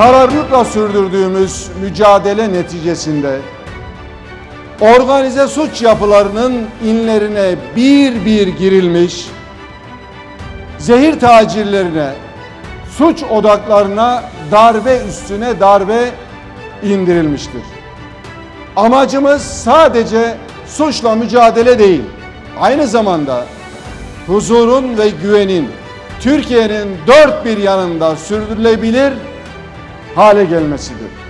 kararlılıkla sürdürdüğümüz mücadele neticesinde organize suç yapılarının inlerine bir bir girilmiş, zehir tacirlerine, suç odaklarına darbe üstüne darbe indirilmiştir. Amacımız sadece suçla mücadele değil, aynı zamanda huzurun ve güvenin Türkiye'nin dört bir yanında sürdürülebilir hale gelmesidir.